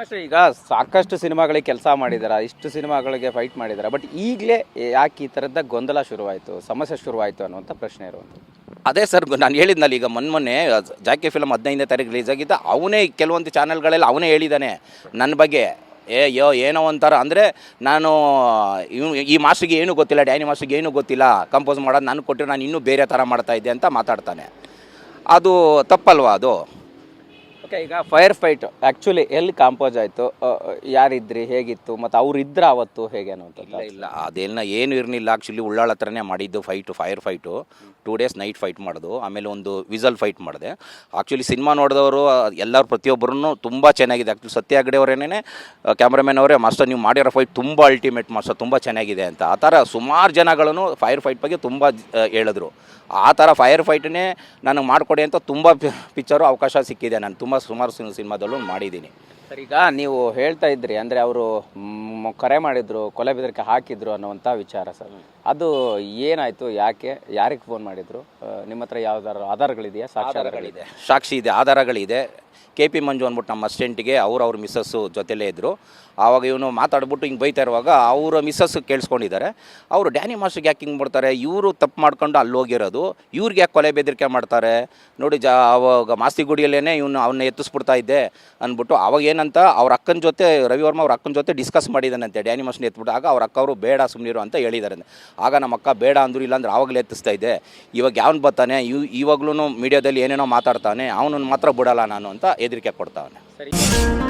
Master, ಈಗ ಸಾಕಷ್ಟು ಸಿನಿಮಾಗಳಿಗೆ ಕೆಲಸ ಮಾಡಿದಾರ, ಇಷ್ಟು ಸಿನಿಮಾಗಳಿಗೆ ಫೈಟ್ ಮಾಡಿದಾರ ಬಟ್ ಈಗಲೇ ಯಾಕೆ ಈ ಥರದ ಗೊಂದಲ ಶುರುವಾಯಿತು, ಸಮಸ್ಯೆ ಶುರುವಾಯಿತು ಅನ್ನುವಂಥ ಪ್ರಶ್ನೆ ಇರುವಂಥದ್ದು? ಅದೇ ಸರ್, ನಾನು ಹೇಳಿದ್ನಲ್ಲ, ಈಗ ಮೊನ್ನೆ ಮೊನ್ನೆ, ಜಾಕಿ ಫಿಲಮ್ ಹದಿನೈದನೇ ತಾರೀಕು ರಿಲೀಸ್ ಆಗಿದ್ದ ಅವನೇ ಕೆಲವೊಂದು ಚಾನೆಲ್ಗಳಲ್ಲಿ ಅವನೇ ಹೇಳಿದ್ದಾನೆ ನನ್ನ ಬಗ್ಗೆ, ಏ, ಯೋ, ಏನೋ ಒಂಥರ, ಅಂದರೆ ನಾನು ಈ ಮಾಸ್ಟ್ರಿಗೆ ಏನೂ ಗೊತ್ತಿಲ್ಲ, ಡ್ಯಾನಿ ಮಾಸ್ಟ್ರಿಗೆ ಏನೂ ಗೊತ್ತಿಲ್ಲ ಕಂಪೋಸ್ ಮಾಡೋದು ನಾನು ಕೊಟ್ಟರೆ, ನಾನು ಇನ್ನೂ ಬೇರೆ ಥರ ಮಾಡ್ತಾ ಇದ್ದೆ ಅಂತ ಮಾತಾಡ್ತಾನೆ. ಅದು ತಪ್ಪಲ್ವಾ ಅದು? ಈಗ ಫೈರ್ ಫೈಟ್ ಆ್ಯಕ್ಚುಲಿ ಎಲ್ಲಿ ಕಾಂಪೋಸ್ ಆಯಿತು ಯಾರಿದ್ರಿ, ಹೇಗಿತ್ತು, ಮತ್ತು ಅವ್ರು ಇದ್ರ ಅವತ್ತು ಹೇಗೆ ಅಂತ ಇಲ್ಲ ಅದೆಲ್ಲ ಏನು ಇರಲಿಲ್ಲ. ಆ್ಯಕ್ಚುಲಿ ಉಳ್ಳಾಳ ಹತ್ರನೇ ಮಾಡಿದ್ದು fight fire fight two days night fight ಮಾಡೋದು. ಆಮೇಲೆ ಒಂದು ವಿಸಲ್ ಫೈಟ್ ಮಾಡಿದೆ. ಆ್ಯಕ್ಚುಲಿ ಸಿನಿಮಾ ನೋಡಿದವರು ಎಲ್ಲರೂ ಪ್ರತಿಯೊಬ್ಬರೂ ತುಂಬ ಚೆನ್ನಾಗಿದೆ. ಆ್ಯಕ್ಚುಲಿ ಸತ್ಯ ಹೆಗ್ಡೆ ಅವರೇನೇ ಕ್ಯಾಮ್ರಾಮನ್ ಅವರೇ, ಮಾಸ್ಟರ್ ನೀವು ಮಾಡಿರೋ ಫೈಟ್ ತುಂಬ ಅಲ್ಟಿಮೇಟ್ ಮಾಸ್ಟರ್ ತುಂಬ ಚೆನ್ನಾಗಿದೆ ಅಂತ. ಆ ಥರ ಸುಮಾರು ಜನಗಳನ್ನು ಫೈರ್ ಫೈಟ್ ಬಗ್ಗೆ ತುಂಬ ಹೇಳಿದ್ರು. ಆ ಥರ ಫೈರ್ ಫೈಟನ್ನೇ ನನಗೆ ಮಾಡಿಕೊಡಿ ಅಂತ ತುಂಬ ಪಿಕ್ಚರು ಅವಕಾಶ ಸಿಕ್ಕಿದೆ. ನಾನು ತುಂಬ ಸುಮಾರು ಸಿನಿಮಾದಲ್ಲೂ ಮಾಡಿದ್ದೀನಿ. ಸರ್, ಈಗ ನೀವು ಹೇಳ್ತಾ ಇದ್ರಿ, ಅಂದರೆ ಅವರು ಕರೆ ಮಾಡಿದ್ರು, ಕೊಲೆ ಬೆದರಿಕೆ ಹಾಕಿದ್ರು ಅನ್ನುವಂಥ ವಿಚಾರ ಸರ್. ಅದು ಏನಾಯಿತು, ಯಾಕೆ, ಯಾರಿಗೆ ಫೋನ್ ಮಾಡಿದ್ರು? ನಿಮ್ಮ ಹತ್ರ ಯಾವ್ದಾದ್ರು ಆಧಾರಗಳಿದೆಯಾ ಸಾಕ್ಷಿ ಆಧಾರಗಳಿದೆ. ಸಾಕ್ಷಿ ಇದೆ, ಆಧಾರಗಳಿದೆ. ಕೆ ಪಿ ಮಂಜು ಅಂದ್ಬಿಟ್ಟು ನಮ್ಮ ಅಸ್ಟೆಂಟಿಗೆ ಅವ್ರು ಅವ್ರ ಮಿಸ್ಸಸ್ಸು ಜೊತೆಲೇ ಇದ್ದರು ಆವಾಗ ಇವನು ಮಾತಾಡ್ಬಿಟ್ಟು ಹಿಂಗೆ ಬೈತಾ ಇರುವಾಗ ಅವರ ಮಿಸ್ಸಸ್ ಕೇಳಿಸ್ಕೊಂಡಿದ್ದಾರೆ. ಅವರು ಡ್ಯಾನಿ ಮಾಸ್ಟ್ರಿಗೆ ಯಾಕೆ ಹಿಂಗೆ ಮಾಡ್ತಾರೆ? ಇವರು ತಪ್ಪು ಮಾಡ್ಕೊಂಡು ಅಲ್ಲಿ ಹೋಗಿರೋದು. ಇವ್ರಿಗೆ ಯಾಕೆ ಕೊಲೆ ಬೆದರಿಕೆ ಮಾಡ್ತಾರೆ? ನೋಡಿ ಜಾ, ಅವಾಗ ಮಾಸ್ತಿಗುಡಿಯಲ್ಲೇ ಇವನು ಅವನ್ನ ಎತ್ತಿಸ್ಬಿಡ್ತಾ ಇದ್ದೆ ಅಂದ್ಬಿಟ್ಟು ಅವಾಗ ಏನಂತ ಅವ್ರ ಅಕ್ಕನ ಜೊತೆ, ರವಿವರ್ಮ ಅವ್ರ ಅಕ್ಕನ ಜೊತೆ ಡಿಸ್ಕಸ್ ಮಾಡಿದ್ದಾನಂತೆ. ಡ್ಯಾನಿ ಮಾಸ್ಟರ್ ಎತ್ಬಿಟ್ಟು ಆಗ ಅವ್ರ ಅಕ್ಕ ಅವರು ಬೇಡ ಸುಮ್ಮನಿರು ಅಂತ ಹೇಳಿದ್ದಾರೆ ಆಗ ನಮ್ಮ ಅಕ್ಕ ಬೇಡ ಅಂದ್ರು ಇಲ್ಲಾಂದ್ರೆ ಆವಾಗಲೇ ಎತ್ತಿಸ್ತಾ ಇದ್ದೆ. ಇವಾಗ ಯಾವನು ಬರ್ತಾನೆ? ಇವ್ ಇವಾಗ್ಲೂ ಮೀಡಿಯಾದಲ್ಲಿ ಏನೇನೋ ಮಾತಾಡ್ತಾನೆ. ಅವನನ್ನು ಮಾತ್ರ ಬಿಡಲ್ಲ ನಾನು ಅಂತ ಹೆದರಿಕೆ ಕೊಡ್ತಾವನೆ. ಸರಿ.